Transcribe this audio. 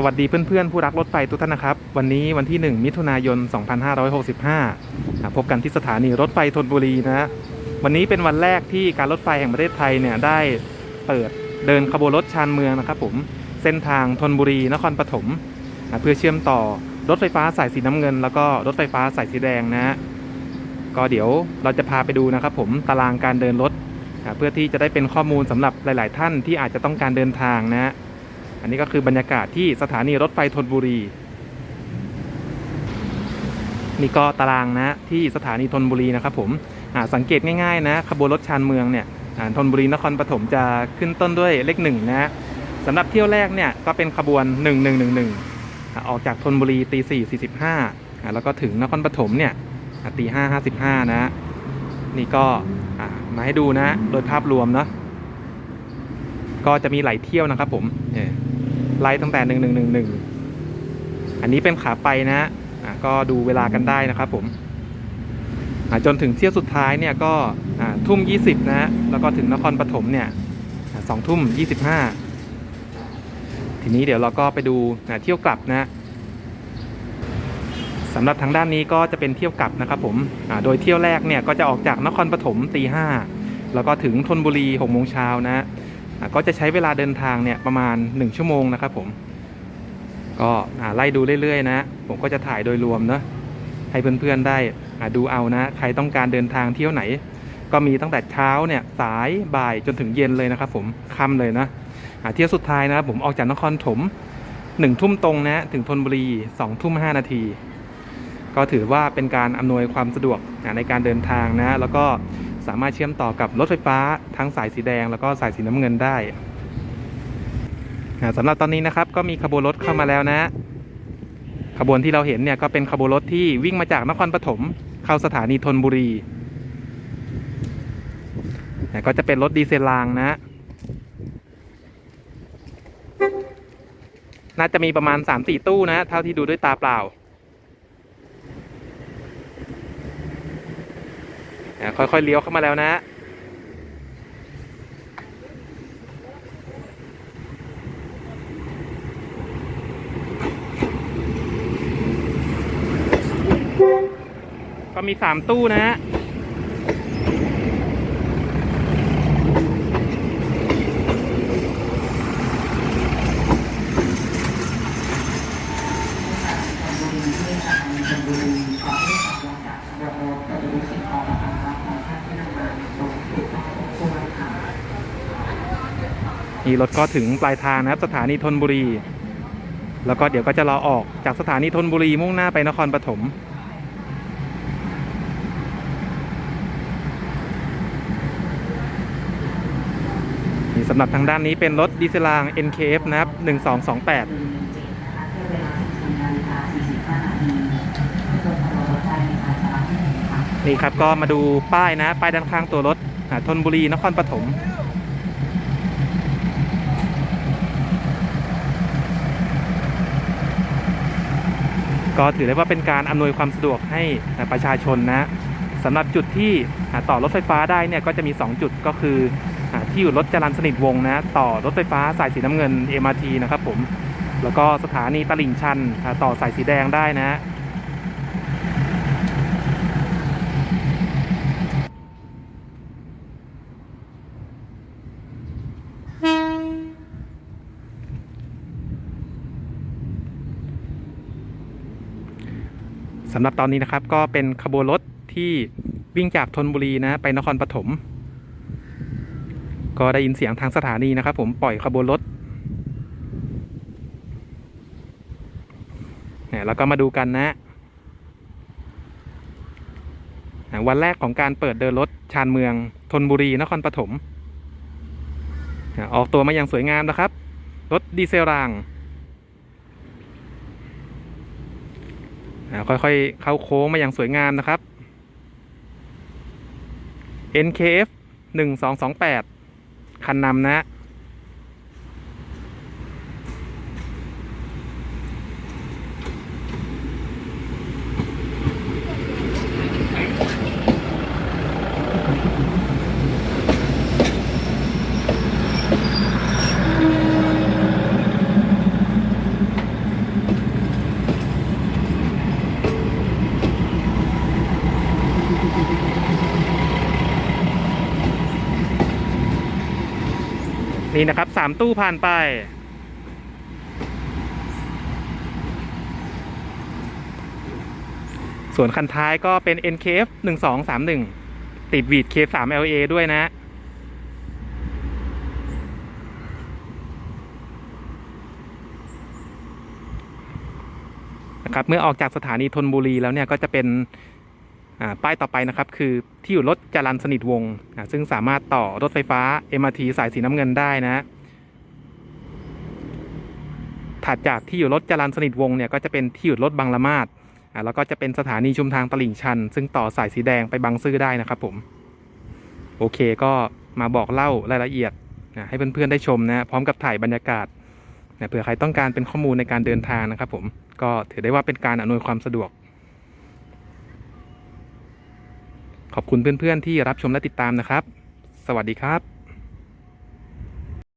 สวัสดีเพื่อนๆ ผู้รักรถไฟทุกท่านนะครับ วันนี้วันที่ 1 มิถุนายน 2565อ่าพบกันที่สถานีรถไฟธนบุรีนะฮะวันนี้เป็นวันแรกที่การรถไฟแห่งประเทศไทยเนี่ยได้เปิดเดินขบวนรถชานเมืองนะครับผมเส้นทางธนบุรีนครปฐมเพื่อเชื่อมต่อรถไฟฟ้าสายสีน้ำเงิน แล้วก็รถไฟฟ้าสายสีแดงนะฮะก็เดี๋ยวเราจะพาไปดูนะครับผมตารางการเดินรถเพื่อที่จะได้เป็นข้อมูลสำหรับหลาย ๆ ท่านที่อาจจะต้องการเดินทางนะฮะ อันนี้ก็คือบรรยากาศที่สถานีรถไฟธนบุรี นี่ก็ตารางนะที่สถานีธนบุรีนะครับผมสังเกตง่ายๆนะขบวนรถชานเมืองเนี่ยธนบุรีนครปฐมจะขึ้นต้นด้วยเลขหนึ่งนะสำหรับเที่ยวแรกเนี่ยก็เป็นขบวน 1111อ่าออกจากธนบุรีตีสี่สี่สิบห้าแล้วก็ถึงนครปฐมเนี่ยตีห้าห้าสิบห้านะ นี่ก็มาให้ดูนะ โดยภาพรวมเนาะก็จะมีหลายเที่ยวนะครับผม เไล่ตั้งแต่หนึ่งหนึ่งหนึ่งหนึ่งอันนี้เป็นขาไปนะก็ดูเวลากันได้นะครับผมจนถึงเที่ยวสุดท้ายเนี่ยก็ทุ่มยี่สิบนะฮะแล้วก็ถึงนครปฐมเนี่ยสองทุ่มยี่สิบห้าทีนี้เดี๋ยวเราก็ไปดูเที่ยวกลับนะสำหรับทางด้านนี้ก็จะเป็นเที่ยวกลับนะครับผมโดยเที่ยวแรกเนี่ยก็จะออกจากนครปฐมตีห้าแล้วก็ถึงธนบุรีหกโมงเช้านะ ก็จะใช้เวลาเดินทางเนี่ยประมาณ 1 ชั่วโมงนะครับผม ก็ไล่ดูเรื่อยๆนะ ผมก็จะถ่ายโดยรวมเนาะให้เพื่อนๆได้อาดูเอานะ ใครต้องการเดินทางเที่ยวไหน ก็มีตั้งแต่เช้าเนี่ยสายบ่ายจนถึงเย็นเลยนะครับผมค่ำเลยนะเที่ยวสุดท้ายนะครับผมออกจากนครถมหนึ่งทุ่มตรงนะถึงธนบุรีสองทุ่มห้านาที ก็ถือว่าเป็นการอำนวยความสะดวกในการเดินทางนะ แล้วก็ สามารถเชื่อมต่อกับรถไฟฟ้าทั้งสายสีแดงแล้วก็สายสีน้ำเงินได้อ่าสำหรับตอนนี้นะครับก็มีขบวนรถเข้ามาแล้วนะ ขบวนที่เราเห็นเนี่ยก็เป็นขบวนรถที่วิ่งมาจากนครปฐมเข้าสถานีธนบุรีก็จะเป็นรถดีเซลรางนะ น่าจะมีประมาณ 3-4 ตู้นะ เท่าที่ดูด้วยตาเปล่า อะ ค่อยๆเลี้ยวเข้ามาแล้วนะก็มีสามตู้นะฮะ นี่รถก็ถึงปลายทางนะครับสถานีธนบุรี แล้วก็เดี๋ยวก็จะรอออกจากสถานีธนบุรีมุ่งหน้าไปนครปฐมสำหรับทางด้านนี้เป็นรถดีเซลาง NKF นะครับ 1228นี่ครับก็มาดูป้ายนะ ป้ายด้านข้างตัวรถอ่าธนบุรีนครปฐม ก็ถือได้ว่าเป็นการอำนวยความสะดวกให้ประชาชนนะสำหรับจุดที่ต่อรถไฟฟ้าได้เนี่ยก็จะมี 2 จุดก็คือที่อยู่รถจรัญสนิทวงนะต่อรถไฟฟ้าสายสีน้ำเงิน MRT นะครับผมแล้วก็สถานีตลิ่งชันต่อสายสีแดงได้นะ สำหรับตอนนี้นะครับก็เป็นขบวนรถที่วิ่งจากธนบุรีนะไปนครปฐมก็ได้ยินเสียงทางสถานีนะครับ ผมปล่อยขบวนรถเนี่ยแล้วก็มาดูกันนะวันแรกของการเปิดเดินรถชานเมืองธนบุรีนครปฐมออกตัวมาอย่างสวยงามนะครับ รถดีเซลราง ค่อยๆ เข้าโค้งมาอย่างสวยงามนะครับ NKF 1228 คันนำนะ นี่นะครับสามตู้ผ่านไป ส่วนคันท้ายก็เป็น NKF 1231 ติดวีด K3 LA ด้วยนะนะครับเมื่อออกจากสถานีธนบุรีแล้วเนี่ยก็จะเป็น ป้ายต่อไปนะครับ คือที่อยู่รถจรันสนิทวงซึ่งสามารถต่อรถไฟฟ้า MRT สายสีน้ำเงินได้นะถัดจากที่อยู่รถจรันสนิทวงเนี่ยก็จะเป็นที่อยู่รถบางละมาดแล้วก็จะเป็นสถานีชุมทางตลิ่งชัน ซึ่งต่อสายสีแดงไปบางซื่อได้นะครับผมโอเคก็มาบอกเล่ารายละเอียดให้เพื่อนๆได้ชมนะพร้อมกับถ่ายบรรยากาศเผื่อใครต้องการเป็นข้อมูลในการเดินทางนะครับผมก็ถือได้ว่าเป็นการอำนวยความสะดวก ขอบคุณเพื่อนๆที่รับชมและติดตามนะครับ สวัสดีครับ